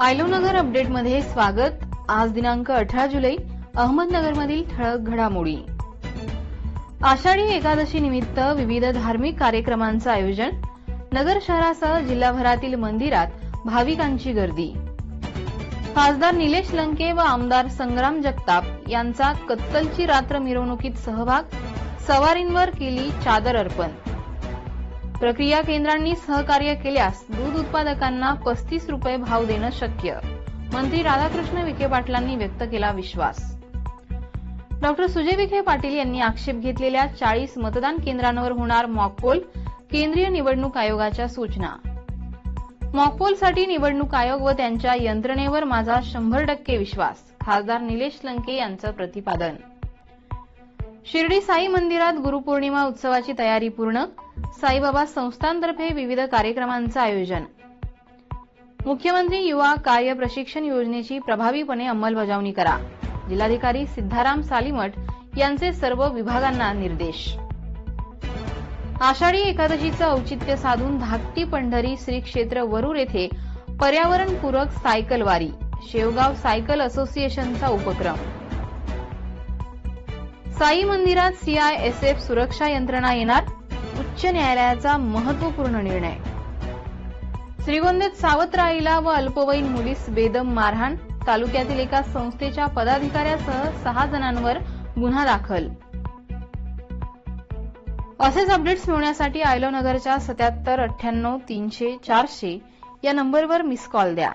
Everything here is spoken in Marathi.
आयलोनगर अपडेटमध्ये स्वागत. आज दिनांक अठरा जुलै अहमदनगरमधील ठळक घडामोडी. आषाढी एकादशी निमित्त विविध धार्मिक कार्यक्रमांचं आयोजन नगर शहरासह जिल्हाभरातील मंदिरात भाविकांची गर्दी. खासदार निलेश लंके व आमदार संग्राम जगताप यांचा कत्तलची रात्र मिरवणुकीत सहभाग सवारींवर केली चादर अर्पण. प्रक्रिया केंद्रांनी सहकार्य केल्यास दूध उत्पादकांना पस्तीस रुपये भाव देणं शक्य. मंत्री राधाकृष्ण विखे पाटलांनी व्यक्त केला विश्वास. डॉक्टर सुजय विखे पाटील यांनी आक्षेप घेतलेल्या चाळीस मतदान केंद्रांवर होणार मॉकपोल केंद्रीय निवडणूक आयोगाच्या सूचना. मॉकपोलसाठी निवडणूक आयोग व त्यांच्या यंत्रणेवर माझा शंभर टक्के विश्वास खासदार निलेश लंके यांचं प्रतिपादन. शिर्डी साई मंदिरात गुरुपौर्णिमा उत्सवाची तयारी पूर्ण. साईबाबा संस्थांतर्फे विविध कार्यक्रमांचं आयोजन. मुख्यमंत्री युवा कार्य प्रशिक्षण योजनेची प्रभावीपणे अंमलबजावणी करा. जिल्हाधिकारी सिद्धाराम सालीमठ यांचे सर्व विभागांना निर्देश. आषाढी एकादशीचं औचित्य साधून धाकटी पंढरी श्री क्षेत्र वरूर येथे पर्यावरणपूरक सायकलवारी शेवगाव सायकल असोसिएशनचा उपक्रम. साई मंदिरात सीआयएसएफ सुरक्षा यंत्रणा येणार? उच्च न्यायालयाचा महत्त्वपूर्ण निर्णय. श्रीगोंद्यात सावत्र व अल्पवयीन मुलीस बेदम मारहाण तालुक्यातील एका संस्थेच्या पदाधिकाऱ्यासह सहा जणांवर गुन्हा दाखल. असेच अपडेट्स मिळवण्यासाठी आयलो नगरच्या सत्याहत्तर अठ्ठ्याण्णव तीनशे चारशे या नंबरवर मिस कॉल द्या.